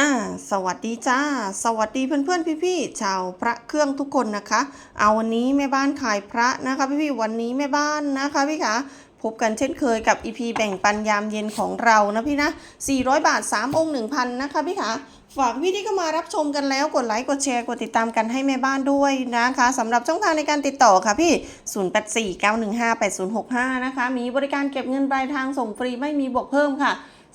อ่าสวัสดีจ้า สวัสดีเพื่อนๆพี่ๆชาวพระเครื่องทุกคนนะคะ เอาวันนี้แม่บ้านขายพระนะคะพี่ๆวันนี้แม่บ้านนะคะพี่คะพบกันเช่นเคยกับ EP แบ่งปันยามเย็นของเรานะพี่นะ 400 บาท 3 องค์ 1,000 นะคะพี่คะฝากพี่ที่เข้ามารับชมกันแล้วกดไลค์กดแชร์กดติดตามกันให้แม่บ้านด้วยนะคะสำหรับช่องทางในการติดต่อค่ะพี่ 0849158065 นะคะ มีบริการเก็บเงินปลายทางส่งฟรีไม่มีบวกเพิ่มค่ะ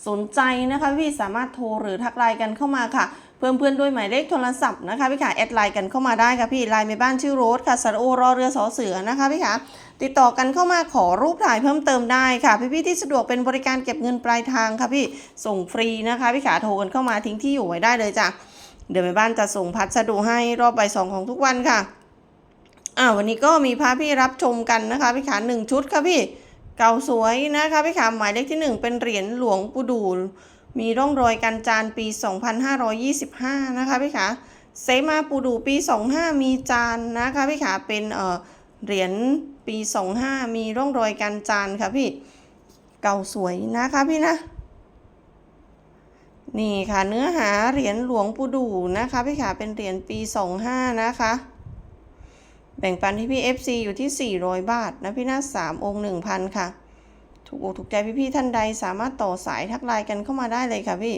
สนใจนะคะพี่สามารถโทรหรือทักไลน์กันเข้ามาค่ะ เพิ่มเพื่อนด้วยหมายเลขโทรศัพท์นะคะพี่ค่ะแอดไลน์กันเข้ามาได้ค่ะพี่ไลน์ในบ้านชื่อโรสค่ะสระโอรอเรือสอเสือนะคะพี่ค่ะติดต่อกันเข้ามาขอรูปถ่ายเพิ่มเติมได้ค่ะ พี่ๆที่สะดวกเป็นบริการเก็บเงินปลายทางค่ะพี่ส่งฟรีนะคะพี่ขาโทรกันเข้ามาทิ้งที่อยู่ไว้ได้เลยจ้ะเดี๋ยวแม่บ้านจะส่งพัสดุให้รอบใบสองของทุกวันค่ะอ่าวันนี้ก็มีพาพี่รับชมกันนะคะพี่ขาหนึ่งชุดค่ะพี่ เก่าสวยนะคะพี่ขาหมายเลขที่ 1 เป็นเหรียญหลวงปู่ดูลมีร่องรอยการจานปี 2525 นะคะพี่ขาเซมาปู่ดูปี 25 มีจานนะคะพี่ขาเป็นเอ่อเหรียญปี 25 มีร่องรอยการจานค่ะพี่เก่าสวยนะคะพี่นะนี่ค่ะเนื้อหาเหรียญหลวงปู่ดูนะคะพี่ขาเป็นเหรียญปี 25 นะคะ แบ่งปันที่พี่ FC อยู่ที่ 400 บาทนะพี่นะ3องค์1,000 ค่ะ ถูกอกถูกใจพี่ๆท่านใดสามารถต่อสายทักไลน์กันเข้ามาได้เลยค่ะพี่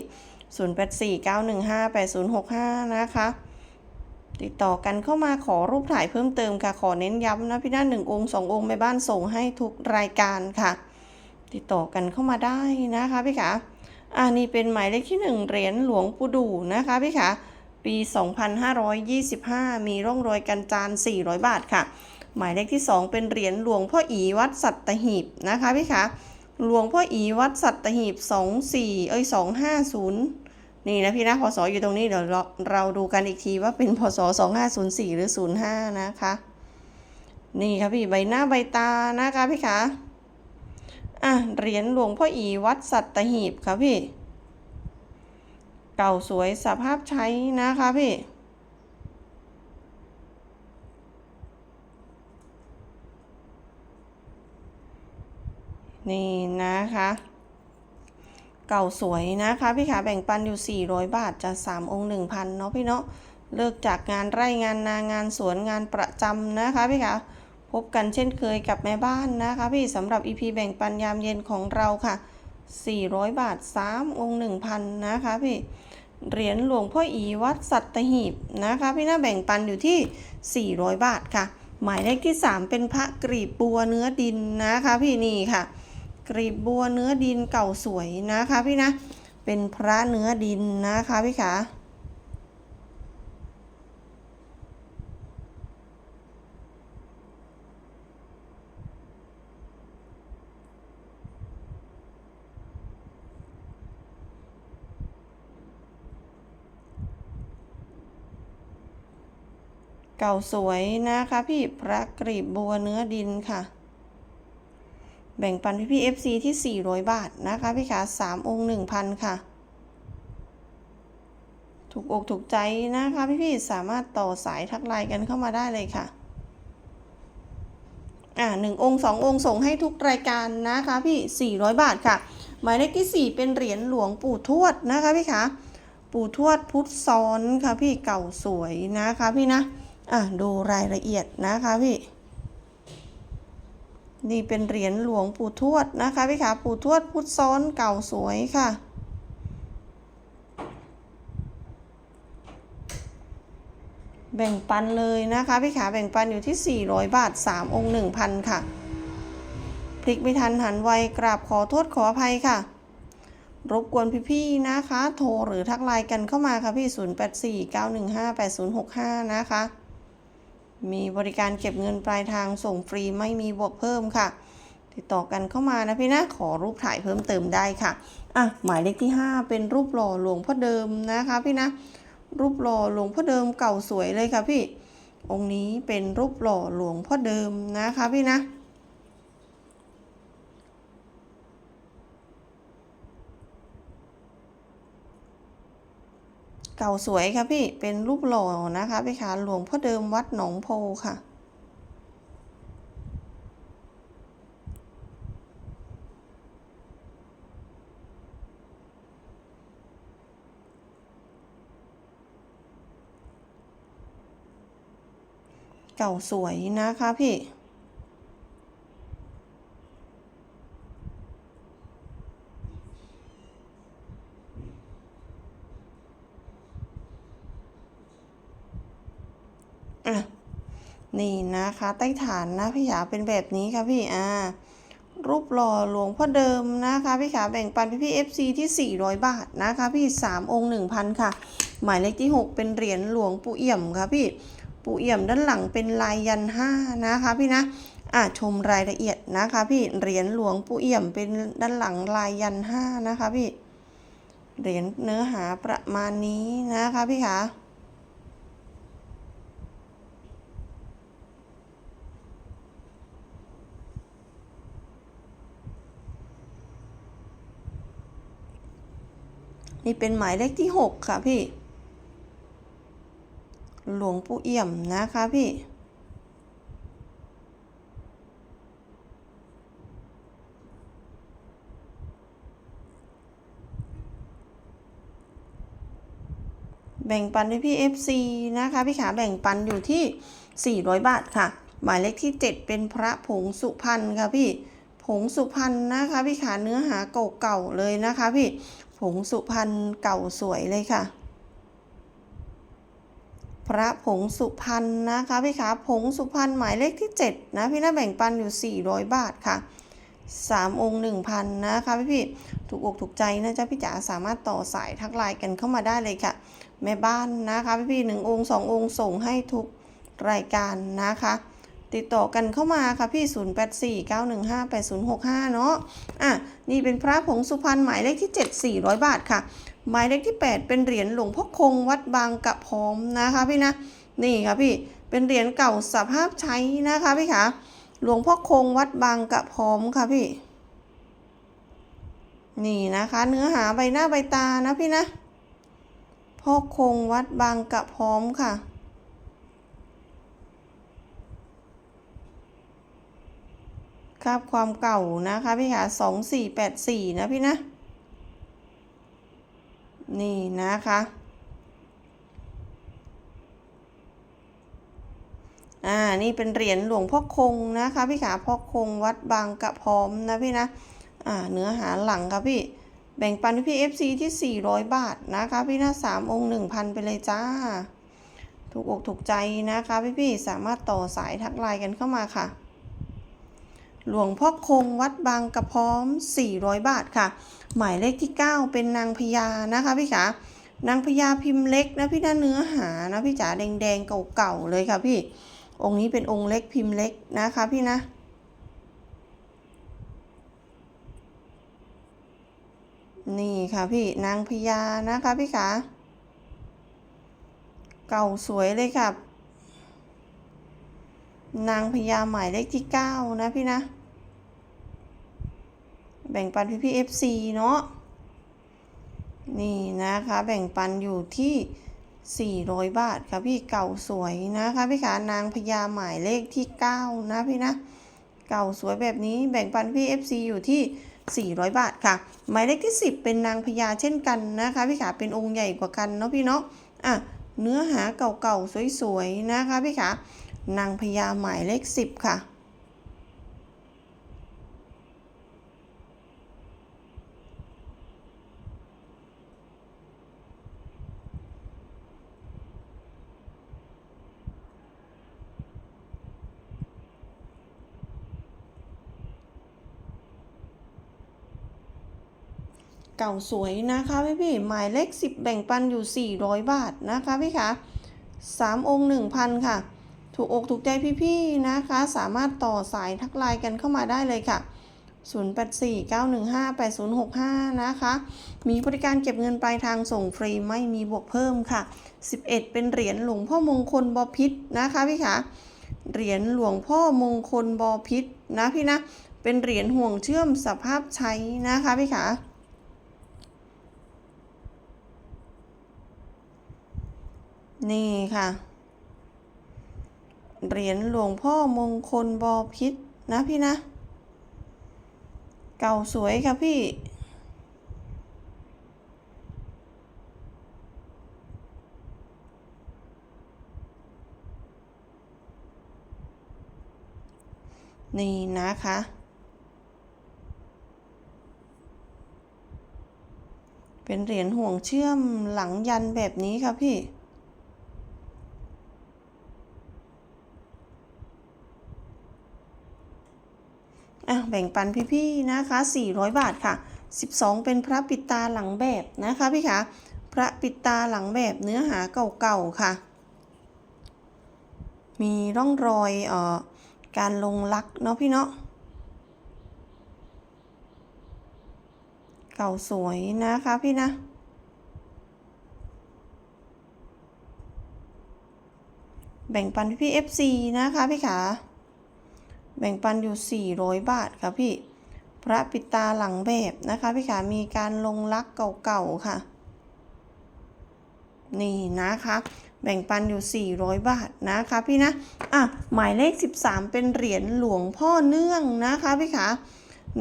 0849158065 นะคะ ติดต่อกันเข้ามาขอรูปถ่ายเพิ่มเติมค่ะ ขอเน้นย้ำนะพี่นะ1องค์2องค์แม่บ้านส่งให้ทุกรายการค่ะ ติดต่อกันเข้ามาได้นะคะพี่คะอ่านี่เป็นหมายเลขที่ 1 เหรียญหลวงปู่ดูนะคะพี่คะ ปี 2525 มีร่องรอยกันจาน 400 บาทค่ะ หมายเลขที่ 2 เป็นเหรียญหลวงพ่ออีวัดสัตหีบนะคะพี่คะหลวงพ่ออีวัดสัตหีบ 24 เอ้ย 250 นี่นะพี่นะพศอยู่ตรงนี้เดี๋ยวเราเราดูกันอีกทีว่าเป็นพศ 2504 หรือ 05 นะคะ นี่ค่ะพี่ใบหน้าใบตานะคะพี่คะอะเหรียญหลวงพ่ออีวัดสัตหีบค่ะพี่ ก่าสวยสภาพใช้นะคะพี่นี่นะคะ เก่าสวยนะคะพี่ขาแบ่งปันอยู่ 400 บาทจะ 3 องค์ 1,000 เนาะพี่เนาะเลิกจากงานไร่งานนางานสวนงานประจำนะคะพี่ขาพบกันเช่นเคยกับแม่บ้านนะคะพี่สำหรับ EP แบ่งปันยามเย็นของเราค่ะ 400 บาท 3 องค์ 1,000 นะคะพี่ เหรียญหลวงพ่ออีวัดสัตหีบนะคะพี่น่าแบ่งปันอยู่ที่ 400 บาทค่ะ หมายเลขที่ 3 เป็นพระกรีบบัวเนื้อดินนะคะพี่นี่ค่ะ กรีบบัวเนื้อดินเก่าสวยนะคะพี่นะ เป็นพระเนื้อดินนะคะพี่ขา เก่าสวยนะคะพี่พระกรีบบัวเนื้อดินค่ะ แบ่งปันพี่พี่ FC ที่ 400 บาทนะคะพี่ขา3องค์1,000ค่ะ ถูกอกถูกใจนะคะพี่พี่สามารถต่อสายทักไลน์กันเข้ามาได้เลยค่ะอ่าหนึ่งองค์สององค์ส่งให้ทุกรายการนะคะพี่ 400 บาทค่ะ หมายเลขที่ 4 เป็นเหรียญหลวงปู่ทวดนะคะพี่คะปู่ทวดพุทธซ้อนค่ะพี่เก่าสวยนะคะพี่นะ อะดูรายละเอียดนะคะพี่ นี่เป็นเหรียญหลวงปู่ทวดนะคะพี่ขาปู่ทวดพุทธซ้อนเก่าสวยค่ะ แบ่งปันเลยนะคะพี่ขาแบ่งปันอยู่ที่ 400 บาท 3 องค์ 1,000 ค่ะ พลิกไม่ทันหันไวกราบขอโทษขออภัยค่ะรบกวนพี่ๆนะคะ โทรหรือทักไลน์กันเข้ามาค่ะพี่ 0849158065 นะคะ มีบริการเก็บเงินปลายทางส่งฟรีไม่มีบวกเพิ่มค่ะ ติดต่อกันเข้ามานะพี่นะขอรูปถ่ายเพิ่มเติมได้ค่ะอะหมายเลขที่ 5 เป็นรูปหล่อหลวงพ่อเดิมนะคะพี่นะรูปหล่อหลวงพ่อเดิมเก่าสวยเลยค่ะพี่ องค์นี้เป็นรูปหล่อหลวงพ่อเดิมนะคะพี่นะ เก่าสวยค่ะพี่เป็นรูปหล่อนะคะพี่คะหลวงพ่อเดิมวัดหนองโพค่ะเก่าสวยนะคะพี่ นี่นะคะใต้ฐานนะพี่ขาเป็นแบบนี้ค่ะพี่อ่ารูปหล่อหลวงพ่อเดิมนะคะ พี่ขาแบ่งปันพี่พี่ FC ที่ 400 บาทนะคะ พี่ 3 องค์ 1,000 ค่ะ หมายเลขที่ 6 เป็นเหรียญหลวงปู่เอี่ยมค่ะพี่ปู่เอี่ยมด้านหลังเป็นลายยันห้านะคะ พี่นะอะชมรายละเอียดนะคะ พี่เหรียญหลวงปู่เอี่ยมเป็นด้านหลังลายยันห้านะคะ พี่เหรียญเนื้อหาประมาณนี้นะคะ พี่ขา นี่เป็นหมายเลขที่ 6 ค่ะพี่ หลวงปู่เอี่ยมนะคะพี่ แบ่งปันให้พี่ FC นะคะ พี่ขาแบ่งปันอยู่ที่ 400 บาทค่ะ หมายเลขที่ 7 เป็นพระผงสุพรรณค่ะพี่ ผงสุพรรณนะคะ พี่ขาเนื้อหาเก่าๆเลยนะคะพี่ ผงสุพรรณเก่าสวยเลยค่ะ พระผงสุพรรณนะคะพี่ขาผงสุพรรณหมายเลขที่ 7 นะพี่น่าแบ่งปันอยู่ 400 บาทค่ะ 3 องค์ 1,000 นะคะพี่พี่ถูกอกถูกใจนะจ๊ะพี่จ๋าสามารถต่อสายทักไลน์กันเข้ามาได้เลยค่ะ แม่บ้านนะคะพี่พี่หนึ่งองค์สององค์ส่งให้ทุกรายการนะคะ ติดต่อกันเข้ามาค่ะพี่ 0849158065 เนาะอะ นี่เป็นพระผงสุพรรณหมายเลขที่ 7 400 บาทค่ะ หมายเลขที่ 8 เป็นเหรียญหลวงพ่อคงวัดบางกะพร้อมนะคะพี่นะ นี่ค่ะพี่ เป็นเหรียญเก่าสภาพใช้นะคะพี่คะหลวงพ่อคงวัดบางกะพร้อมค่ะพี่ นี่นะคะ เนื้อหาใบหน้าใบตานะพี่นะพ่อคงวัดบางกะพร้อมค่ะ คราบความเก่านะคะพี่ค่ะสองสี่แปดสี่นะพี่นะ นี่นะคะอ่า นี่เป็นเหรียญหลวงพ่อคงนะคะพี่ขาพ่อคงวัดบางกระพร้อมนะพี่นะ อ่า เนื้อหาหลังครับพี่ แบ่งปันพี่ FC ที่ 400 บาทนะคะ พี่นะสามองค์1,000ไปเลยจ้า ถูกอกถูกใจนะคะพี่พี่สามารถต่อสายทักไลน์กันเข้ามาค่ะ หลวงพ่อคงวัดบางกระพร้อม 400 บาทค่ะ หมายเลขที่ 9 เป็นนางพญานะคะพี่ขานางพญาพิมพ์เล็กนะพี่นะเนื้อหานะพี่จ๋าแดงๆเก่าๆเลยค่ะพี่ องค์นี้เป็นองค์เล็กพิมพ์เล็กนะคะพี่นะนี่ค่ะพี่นางพญานะคะพี่ขาเก่าสวยเลยค่ะ นางพญาหมายเลขที่9นะพี่นะ แบ่งปันพี่พี่ FC เนาะ นี่นะคะ แบ่งปันอยู่ที่400บาทค่ะพี่เก่าสวยนะคะพี่ขานางพญาหมายเลขที่9นะพี่นะ เก่าสวยแบบนี้แบ่งปันพี่ FC อยู่ที่400 บาทค่ะ หมายเลขที่ 10 เป็นนางพญาเช่นกันนะคะพี่ขาเป็นองค์ใหญ่กว่ากันเนาะพี่เนาะอะเนื้อหาเก่าๆสวยๆนะคะพี่ขา นางพญาหมายเลข10ค่ะ เก่าสวยนะคะพี่พี่หมายเลข10แบ่งปันอยู่ 400 บาทนะคะพี่คะ3องค์1,000 ค่ะ ถูกอกถูกใจพี่ๆนะคะ สามารถต่อสายทักไลน์กันเข้ามาได้เลยค่ะ 0849158065 นะคะ มีบริการเก็บเงินปลายทางส่งฟรีไม่มีบวกเพิ่มค่ะ 11 เป็นเหรียญหลวงพ่อมงคลบอพิษนะคะพี่คะเหรียญหลวงพ่อมงคลบอพิษนะพี่นะ เป็นเหรียญห่วงเชื่อมสภาพใช้นะคะพี่คะนี่ค่ะ เหรียญหลวงพ่อมงคลบอพิษนะพี่นะ เก่าสวยค่ะพี่ นี่นะคะเป็นเหรียญห่วงเชื่อมหลังยันแบบนี้ค่ะพี่ แบ่งปันพี่ๆนะคะ 400 บาทค่ะ 12 เป็นพระปิดตาหลังแบบนะคะพี่คะพระปิดตาหลังแบบเนื้อหาเก่าๆค่ะ มีร่องรอยเอ่อการลงลักเนาะพี่เนาะเก่าสวยนะคะพี่นะแบ่งปันพี่ FC นะคะพี่ขา แบ่งปันอยู่ 400 บาทค่ะพี่ พระปิตาหลังแบบนะคะพี่ขามีการลงลักเก่าๆค่ะ นี่นะคะแบ่งปันอยู่ 400 บาทนะคะพี่นะ อะ หมายเลข 13 เป็นเหรียญหลวงพ่อเนื่องนะคะพี่ขา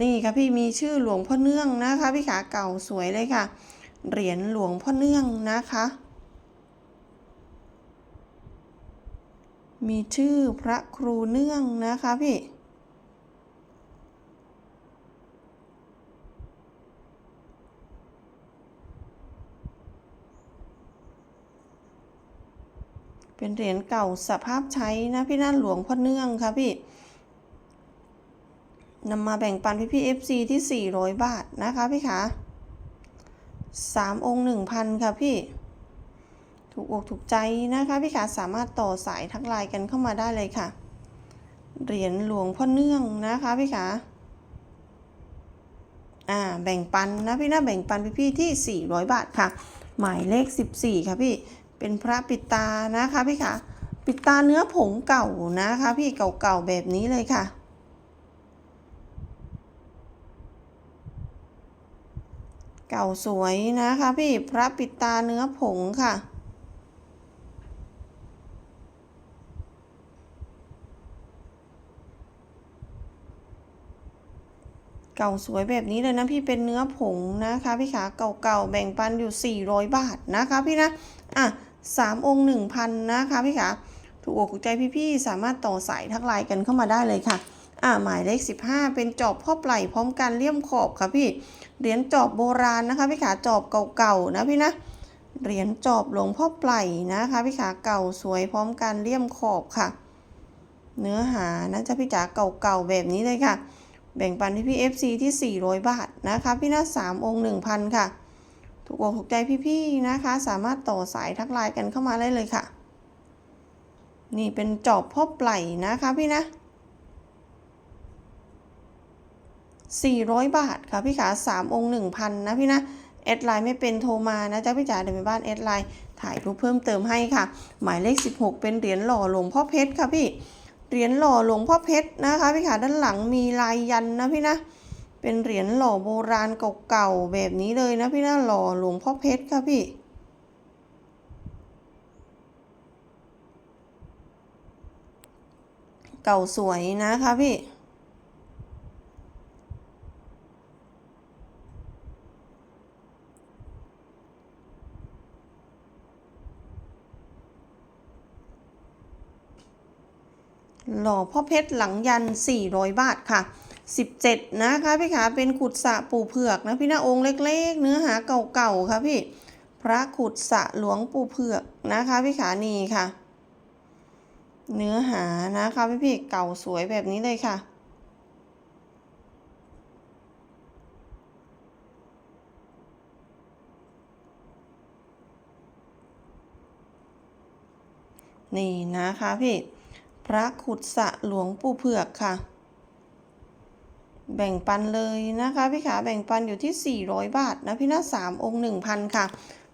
นี่ค่ะพี่มีชื่อหลวงพ่อเนื่องนะคะพี่ขาเก่าสวยเลยค่ะ เหรียญหลวงพ่อเนื่องนะคะ มีชื่อพระครูเนื่องนะคะพี่ เป็นเหรียญเก่าสภาพใช้นะพี่นั่นหลวงพ่อเนื่องค่ะพี่นำมาแบ่งปันพี่พี่เอฟซีที่ 400 บาทนะคะพี่คะสามองค์1,000 ค่ะพี่ ถูกอกถูกใจนะคะพี่ขาสามารถต่อสายทักไลน์กันเข้ามาได้เลยค่ะ เหรียญหลวงพ่อเนื่องนะคะพี่ขาอ่าแบ่งปันนะพี่นะแบ่งปันพี่พี่ที่ 400 บาทค่ะ หมายเลข 14 ค่ะพี่เป็นพระปิดตานะคะพี่ขาปิดตาเนื้อผงเก่านะคะ พี่เก่าๆแบบนี้เลยค่ะเก่าสวยนะคะพี่พระปิดตาเนื้อผงค่ะ เก่าสวยแบบนี้เลยนะพี่เป็นเนื้อผงนะคะ พี่ขาเก่าๆแบ่งปันอยู่ 400 บาทนะคะ พี่นะอะสามองค์1,000นะคะพี่ขาถูกอกถูกใจพี่ๆสามารถต่อสายทักไลน์กันเข้ามาได้เลยค่ะอะหมายเลข 15 เป็นจอบพ่อไหล่พร้อมกันเลี่ยมขอบค่ะพี่เหรียญจอบโบราณนะคะพี่ขาจอบเก่าๆนะพี่นะเหรียญจอบหลวงพ่อไหล่นะคะพี่ขาเก่าสวยพร้อมกันเลี่ยมขอบค่ะ เนื้อหานะจ๊ะพี่จ๋าเก่าๆแบบนี้เลยค่ะ แบ่งปันให้พี่ FC ที่ 400 บาทนะคะพี่นะ3องค์ 1,000 ค่ะ ถูกอกถูกใจพี่ๆนะคะ สามารถต่อสายทักไลน์กันเข้ามาได้เลยค่ะ นี่เป็นจอบพ่อปไหลนะคะพี่นะ 400 บาทค่ะพี่ขา3องค์ 1,000 นะพี่นะแอดไลน์ไม่เป็นโทรมานะจ๊ะพี่จ๋าเดี๋ยวไปบ้านแอดไลน์ถ่ายรูปเพิ่มเติมให้ค่ะ หมายเลข 16 เป็นเหรียญหล่อหลวงพ่อเพชรค่ะพี่ เหรียญหล่อหลวงพ่อเพชรนะคะพี่ขาด้านหลังมีลายยันนะพี่นะเป็นเหรียญหล่อโบราณเก่าๆแบบนี้เลยนะพี่นะหล่อหลวงพ่อเพชรค่ะพี่เก่าสวยนะคะพี่ หล่อพ่อเพชรหลังยัน 400 บาทค่ะ 17 นะคะพี่ขาเป็นขุดสะปู่เผือกนะพี่นะองค์เล็ก ๆ เนื้อหาเก่าๆค่ะพี่ พระขุดสะหลวงปู่เผือกนะคะพี่ขานี่ค่ะ เนื้อหานะคะพี่พี่เก่าสวยแบบนี้เลยค่ะนี่นะคะพี่ พระขุดสะหลวงปู่เผือกค่ะ แบ่งปันเลยนะคะพี่ขาแบ่งปันอยู่ที่ 400 บาทนะพี่นะ3องค์1,000 ค่ะ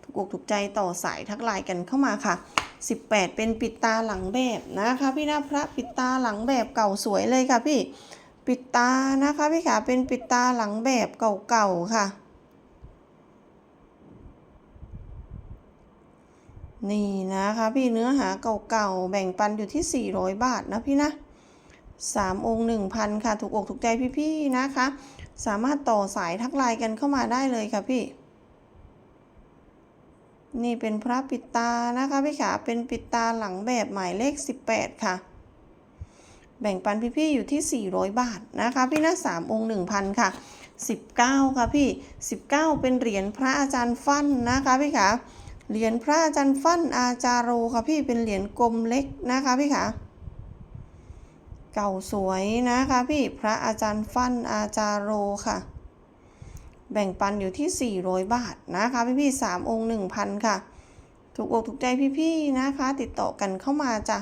ถูกอกถูกใจต่อสายทักไลน์กันเข้ามาค่ะ 18 เป็นปิดตาหลังแบบนะคะพี่นะพระปิดตาหลังแบบเก่าสวยเลยค่ะพี่ ปิดตานะคะพี่ขาเป็นปิดตาหลังแบบเก่าๆค่ะ นี่นะคะพี่เนื้อหาเก่าๆ แบ่งปันอยู่ที่ 400 บาทนะพี่นะ3องค์1,000 ค่ะ ถูกอกถูกใจพี่ๆนะคะ สามารถต่อสายทักไลน์กันเข้ามาได้เลยค่ะพี่ นี่เป็นพระปิดตานะคะพี่ขาเป็นปิดตาหลังแบบหมายเลข 18 ค่ะ แบ่งปันพี่ๆอยู่ที่ 400 บาทนะคะพี่นะ3องค์1,000 ค่ะ 19 ค่ะพี่ 19 เป็นเหรียญพระอาจารย์ฟั่นนะคะพี่คะ เหรียญพระอาจารย์ฟั่นอาจารโรค่ะพี่เป็นเหรียญกลมเล็กนะคะพี่คะเก่าสวยนะคะพี่พระอาจารย์ฟั่นอาจารโรค่ะ แบ่งปันอยู่ที่ 400 บาทนะคะพี่ๆ3องค์1,000ค่ะ ถูกอกถูกใจพี่ๆนะคะ ติดต่อกันเข้ามาจ้ะ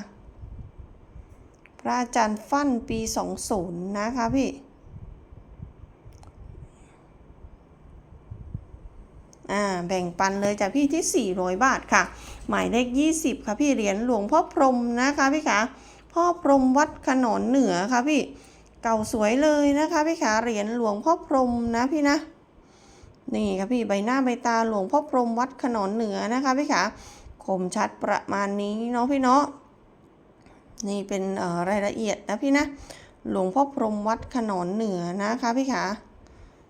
พระอาจารย์ฟั่นปี 20นะคะพี่ อ่าแบ่งปันเลยจ้ะพี่ที่ 400 บาทค่ะ หมายเลข 20 ค่ะพี่เหรียญหลวงพ่อพรมนะคะพี่คะพ่อพรมวัดขนนเหนือค่ะพี่เก่าสวยเลยนะคะพี่คะเหรียญหลวงพ่อพรมนะพี่นะนี่ค่ะพี่ใบหน้าใบตาหลวงพ่อพรมวัดขนนเหนือนะคะพี่คะคมชัดประมาณนี้เนาะพี่เนาะนี่เป็นรายละเอียดนะพี่นะหลวงพ่อพรมวัดขนนเหนือนะคะพี่ขา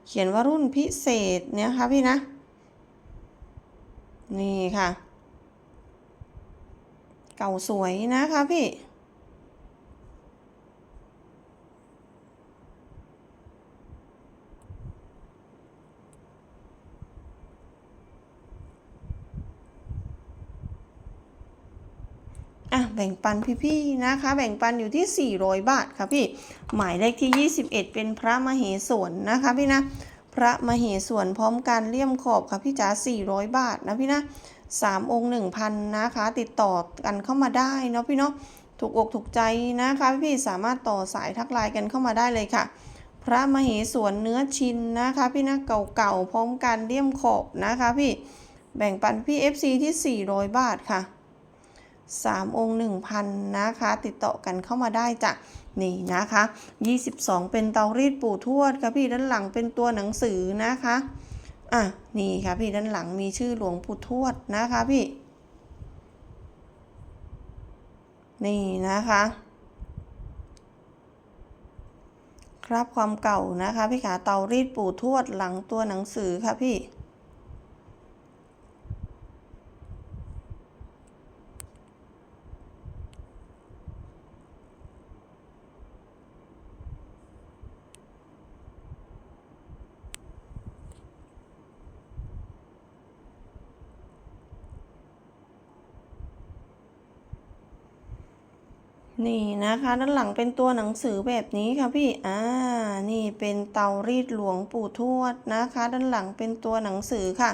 เขียนว่ารุ่นพิเศษเนี่ยค่ะพี่นะ นี่ค่ะ เก่าสวยนะคะพี่ อะ แบ่งปันพี่ๆนะคะ แบ่งปันอยู่ที่ 400 บาทค่ะพี่ หมายเลขที่ 21 เป็นพระมเหสวนนะคะพี่นะ พระมเหสวนพร้อมการเลี่ยมขอบค่ะพี่จ๋า400 บาทนะพี่นะ3องค์1,000นะคะ ติดต่อกันเข้ามาได้เนาะพี่เนาะถูกอกถูกใจนะคะพี่ๆสามารถต่อสายทักไลน์กันเข้ามาได้เลยค่ะ พระมเหสวนเนื้อชินนะคะ พี่นะเก่าๆพร้อมการเลี่ยมขอบนะคะ พี่แบ่งปันพี่ FC ที่ 400 บาทค่ะ 3 องค์ 1,000 นะคะ ติดต่อกันเข้ามาได้จ้ะนี่นะคะ 22 เป็นเตารีดปู่ทวดค่ะพี่ด้านหลังเป็นตัวหนังสือนะคะอะนี่ค่ะพี่ด้านหลังมีชื่อหลวงปู่ทวดนะคะพี่ นี่นะคะครับความเก่านะคะพี่ขาเตารีดปู่ทวดหลังตัวหนังสือค่ะพี่ นี่นะคะด้านหลังเป็นตัวหนังสือแบบนี้ค่ะพี่ อ่า นี่เป็นเตารีดหลวงปู่ทวดนะคะ ด้านหลังเป็นตัวหนังสือค่ะ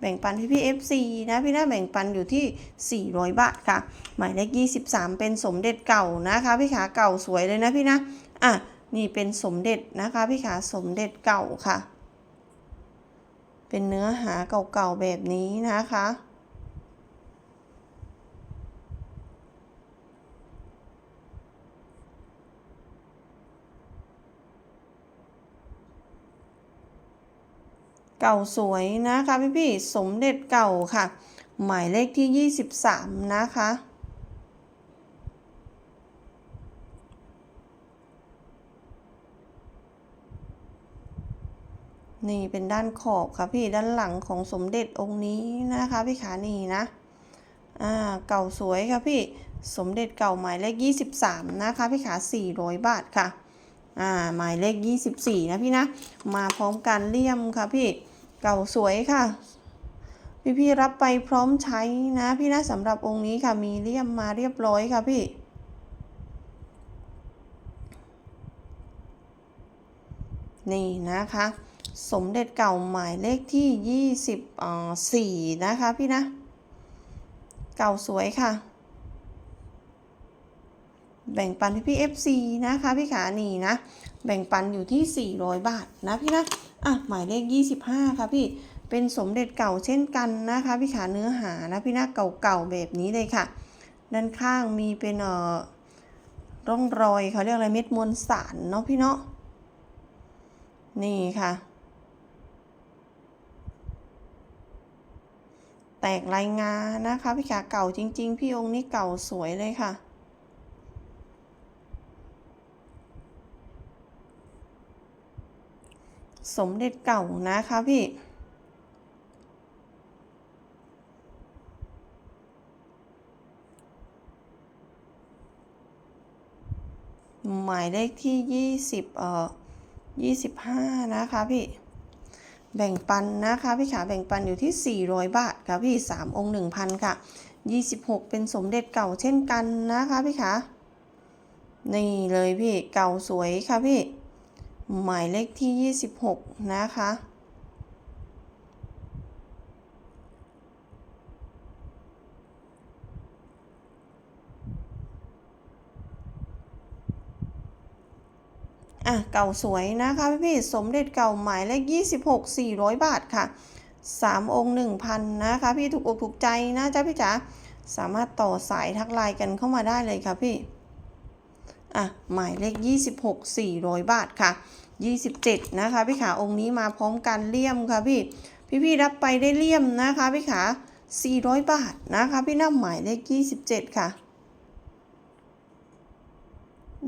แบ่งปันพี่พี่ FC นะพี่นะแบ่งปันอยู่ที่ 400 บาทค่ะ หมายเลข 23 เป็นสมเด็จเก่านะคะ พี่ขาเก่าสวยเลยนะพี่นะ อะ นี่เป็นสมเด็จนะคะ พี่ขาสมเด็จเก่าค่ะ เป็นเนื้อหาเก่าๆแบบนี้นะคะ เก่าสวยนะคะพี่พี่สมเด็จเก่าค่ะ หมายเลขที่ 23 นะคะนี่เป็นด้านขอบค่ะพี่ด้านหลังของสมเด็จองค์นี้นะคะพี่ขานี่นะอ่าเก่าสวยค่ะพี่สมเด็จเก่าหมายเลข 23 นะคะพี่ขา400 บาทค่ะอ่าหมายเลข 24 นะพี่นะ มาพร้อมการเลี่ยมค่ะพี่ เก่าสวยค่ะ พี่พี่รับไปพร้อมใช้นะ พี่นะสำหรับองค์นี้ค่ะมีเลี่ยมมาเรียบร้อยค่ะพี่นี่นะคะ สมเด็จเก่าหมายเลขที่20อ่อ4นะคะพี่นะ เก่าสวยค่ะ แบ่งปันพี่พี่ FC นะคะพี่ขานี่นะ แบ่งปันอยู่ที่ 400 บาทนะพี่นะอะหมายเลข 25 ค่ะพี่เป็นสมเด็จเก่าเช่นกันนะคะพี่ขาเนื้อหานะพี่นะเก่าๆแบบนี้เลยค่ะ ด้านข้างมีเป็นเอ่อร่องรอยเขาเรียกอะไรเม็ดมวลสารเนาะพี่เนาะนี่ค่ะ แตกลายงานะคะพี่ขาเก่าจริง ๆ พี่องค์นี้เก่าสวยเลยค่ะ สมเด็จเก่านะคะพี่หมายเลขที่ 20 เอ่อ 25 นะคะพี่ แบ่งปันนะคะพี่ขาแบ่งปันอยู่ที่ 400 บาทค่ะพี่ 3 องค์ 1,000 ค่ะ 26 เป็นสมเด็จเก่าเช่นกันนะคะพี่ขานี่เลยพี่ เก่าสวยค่ะพี่ หมายเลขที่ 26 นะคะ อะ เก่าสวยนะคะพี่พี่สมเด็จเก่าหมายเลข 26 400 บาทค่ะ 3 องค์ 1,000 นะคะ พี่ถูกอกถูกใจนะจ๊ะพี่จ๋าสามารถต่อสายทักไลน์กันเข้ามาได้เลยค่ะพี่ อะหมายเลข 26 400 บาทค่ะ 27 นะคะพี่ขาองค์นี้มาพร้อมกันเลี่ยมค่ะพี่ พี่พี่รับไปได้เลี่ยมนะคะพี่ขา 400 บาทนะคะพี่น้ำหมายเลข 27 ค่ะ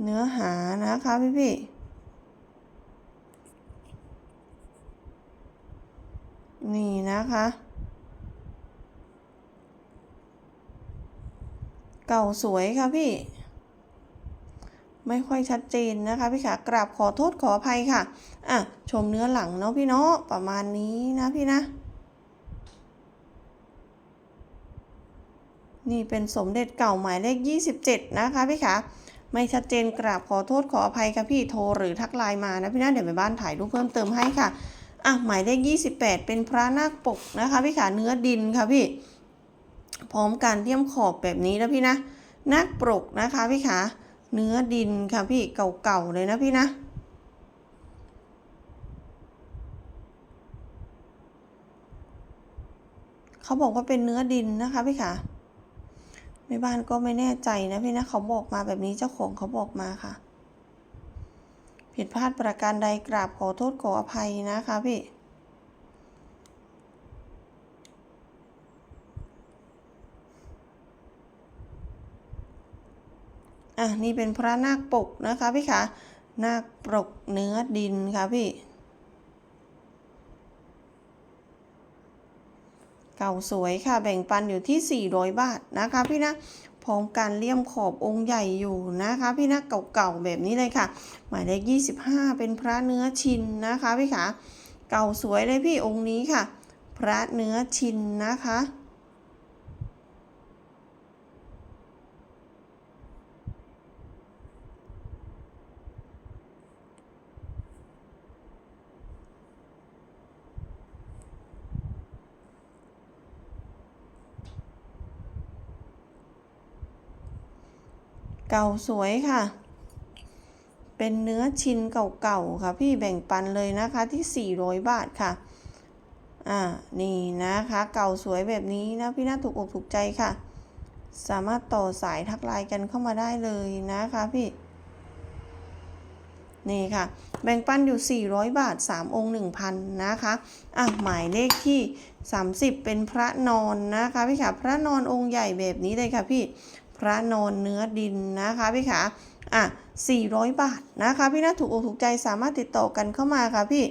เนื้อหานะคะพี่พี่นี่นะคะเก่าสวยค่ะพี่ ไม่ค่อยชัดเจนนะคะพี่ขากราบขอโทษขออภัยค่ะอะชมเนื้อหลังเนาะพี่เนาะประมาณนี้นะพี่นะนี่เป็นสมเด็จเก่าหมายเลข 27 นะคะพี่ขาไม่ชัดเจนกราบขอโทษขออภัยค่ะพี่โทรหรือทักไลน์มานะพี่นะเดี๋ยวไปบ้านถ่ายรูปเพิ่มเติมให้ค่ะอะหมายเลข 28 เป็นพระนาคปกนะคะพี่ขาเนื้อดินค่ะพี่ พร้อมการเทียมขอบแบบนี้นะพี่นะนาคปกนะคะพี่ขา เนื้อดินค่ะพี่เก่าๆเลยนะพี่นะ เขาบอกว่าเป็นเนื้อดินนะคะพี่ขาแม่บ้านก็ไม่แน่ใจนะพี่นะเขาบอกมาแบบนี้เจ้าของเขาบอกมาค่ะ ผิดพลาดประการใดกราบขอโทษขออภัยนะคะพี่ อะนี่เป็นพระนาคปกนะคะพี่คะนาคปกเนื้อดินค่ะพี่เก่าสวยค่ะแบ่งปันอยู่ที่ 400 บาทนะคะพี่นะพร้อมการเลี่ยมขอบองค์ใหญ่อยู่นะคะพี่นะเก่าๆแบบนี้เลยค่ะ หมายเลข25 เป็นพระเนื้อชินนะคะพี่ขาเก่าสวยเลยพี่องค์นี้ค่ะ พระเนื้อชินนะคะ ก่าสวยค่ะ เป็นเนื้อชินเก่าๆค่ะ พี่แบ่งปันเลยนะคะที่ 400 บาทค่ะ อ่า นี่นะคะ เก่าสวยแบบนี้นะพี่น่าถูกอกถูกใจค่ะ สามารถต่อสายทักไลน์กันเข้ามาได้เลยนะคะพี่นี่ค่ะ แบ่งปันอยู่ 400 บาท 3 องค์ 1,000 นะคะ อะ หมายเลขที่ 30 เป็นพระนอนนะคะพี่ค่ะ พระนอนองค์ใหญ่แบบนี้เลยค่ะพี่ พระนอนเนื้อดินนะคะพี่ขาอะ400 บาทนะคะ พี่น่าถูกอกถูกใจสามารถติดต่อกันเข้ามาค่ะพี่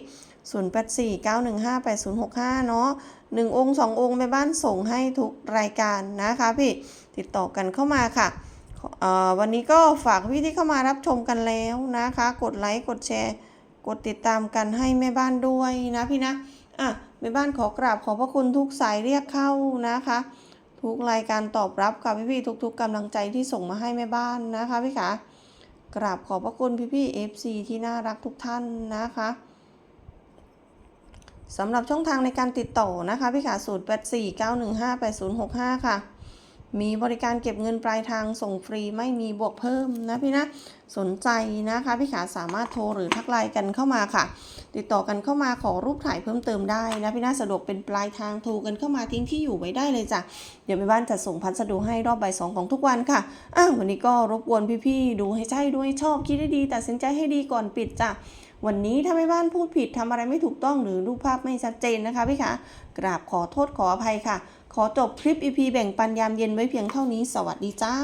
0849158065 เนาะ1องค์ 2 องค์แม่บ้านส่งให้ทุกรายการนะคะพี่ติดต่อกันเข้ามาค่ะอ่อวันนี้ก็ฝากพี่ที่เข้ามารับชมกันแล้วนะคะ กดไลค์กดแชร์ กดติดตามกันให้แม่บ้านด้วยนะพี่นะอะแม่บ้านขอกราบขอบพระคุณทุกสายเรียกเข้านะคะ ทุกรายการตอบรับค่ะพี่ๆทุก ๆกำลังใจที่ส่งมาให้แม่บ้านนะคะพี่ขากราบขอบพระคุณพี่ๆ FC ที่น่ารักทุกท่านนะคะสำหรับช่องทางในการติดต่อนะคะพี่ขา 0 8 4 9 1 5 8 0 6 5 ค่ะ มีบริการเก็บเงินปลายทางส่งฟรีไม่มีบวกเพิ่มนะพี่นะสนใจนะคะพี่ขาสามารถโทรหรือทักไลน์กันเข้ามาค่ะ ติดต่อกันเข้ามาขอรูปถ่ายเพิ่มเติมได้นะพี่น่าสะดวกเป็นปลายทางโทรกันเข้ามาทิ้งที่อยู่ไว้ได้เลยจ้ะเดี๋ยวไปบ้านจัดส่งพัสดุให้รอบบ่ายสองของทุกวันค่ะอ้าววันนี้ก็รบกวนพี่ๆดูให้ใช่ด้วยชอบคิดให้ดีตัดสินใจให้ดีก่อนปิดจ้ะวันนี้ถ้าแม่บ้านพูดผิดทำอะไรไม่ถูกต้องหรือรูปภาพไม่ชัดเจนนะคะพี่คะกราบขอโทษขออภัยค่ะ ขอจบคลิป EP แบ่งปันยามเย็นไว้เพียงเท่านี้ สวัสดีจ้า